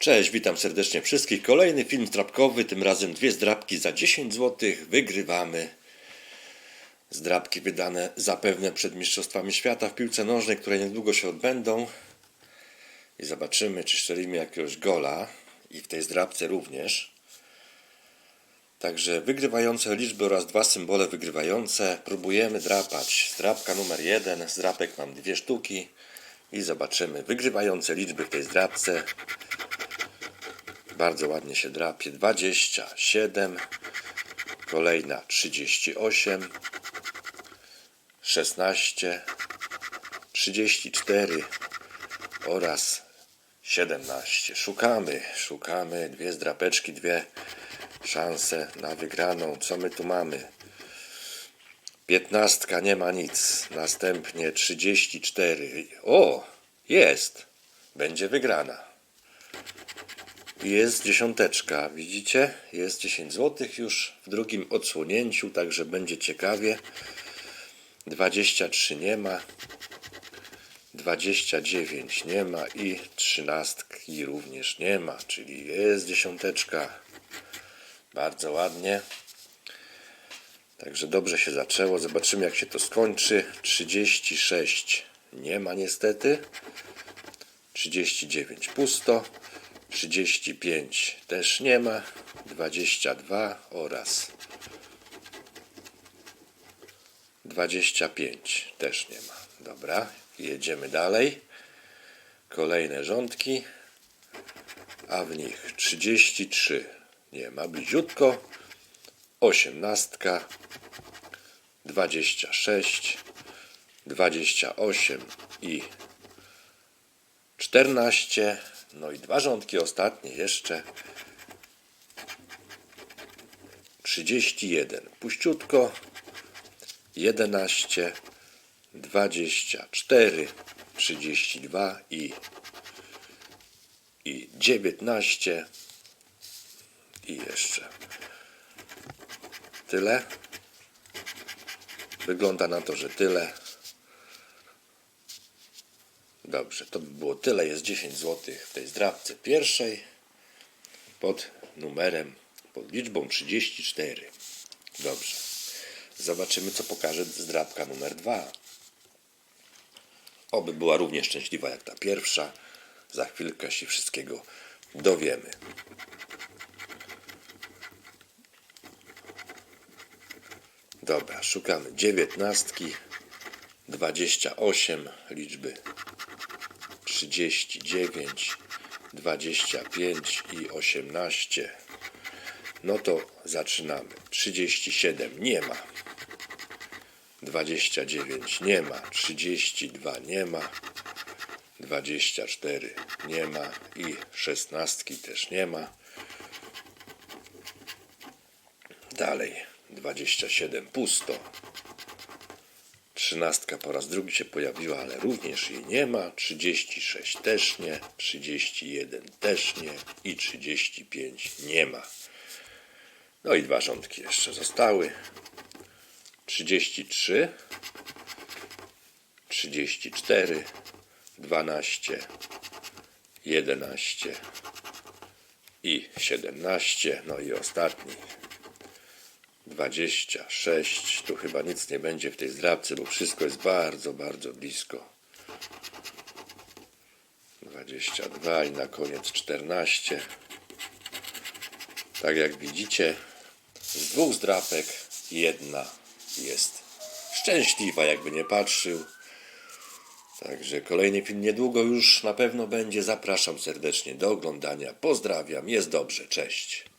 Cześć, witam serdecznie wszystkich. Kolejny film zdrabkowy, tym razem dwie zdrabki za 10 zł. Wygrywamy. Zdrabki wydane zapewne przed Mistrzostwami Świata w piłce nożnej, które niedługo się odbędą. I zobaczymy, czy strzelimy jakiegoś gola. I w tej zdrabce również. Także wygrywające liczby oraz dwa symbole wygrywające. Próbujemy drapać. Zdrabka numer jeden. Zdrapek mam dwie sztuki. I zobaczymy wygrywające liczby w tej zdrabce. Bardzo ładnie się drapie. 27. Kolejna 38. 16. 34 oraz 17. Szukamy, szukamy. Dwie zdrapeczki, dwie szanse na wygraną. Co my tu mamy? Piętnastka, nie ma nic. Następnie 34. O, jest. Będzie wygrana. Jest dziesiąteczka, widzicie? Jest 10 zł już w drugim odsłonięciu, także będzie ciekawie. 23 nie ma. 29 nie ma i trzynastki również nie ma, czyli jest dziesiąteczka. Bardzo ładnie. Także dobrze się zaczęło. Zobaczymy jak się to skończy. 36 nie ma niestety. 39 pusto. 35 też nie ma. 22 oraz 25 też nie ma. Dobra, jedziemy dalej. Kolejne rządki, a w nich 33 nie ma. Bliziutko. 18, 26, 28 i 14. No i dwa rządki ostatnie jeszcze. 31. Puściutko. 11, 24, 32 i, i 19. I jeszcze tyle. Wygląda na to, że tyle. Dobrze, to by było tyle. Jest 10 zł w tej zdrabce pierwszej pod numerem, pod liczbą 34. Dobrze. Zobaczymy, co pokaże zdrabka numer 2. Oby była równie szczęśliwa jak ta pierwsza. Za chwilkę się wszystkiego dowiemy. Dobra, szukamy dziewiętnastki, 28 liczby 39, 25 i 18. No to zaczynamy. 37 nie ma. 29 nie ma. 32 nie ma. 24 nie ma i 16 też nie ma. Dalej 27 pusto. Trzynastka po raz drugi się pojawiła, ale również jej nie ma. 36 też nie, 31 też nie i 35 nie ma. No i dwa rządki jeszcze zostały. 33, 34, 12, 11 i 17. No i ostatni 26. Tu chyba nic nie będzie w tej zdrabce, bo wszystko jest bardzo, bardzo blisko. 22 i na koniec 14. Tak jak widzicie, z dwóch zdrapek jedna jest szczęśliwa, jakby nie patrzył. Także kolejny film niedługo już na pewno będzie. Zapraszam serdecznie do oglądania. Pozdrawiam, jest dobrze, cześć.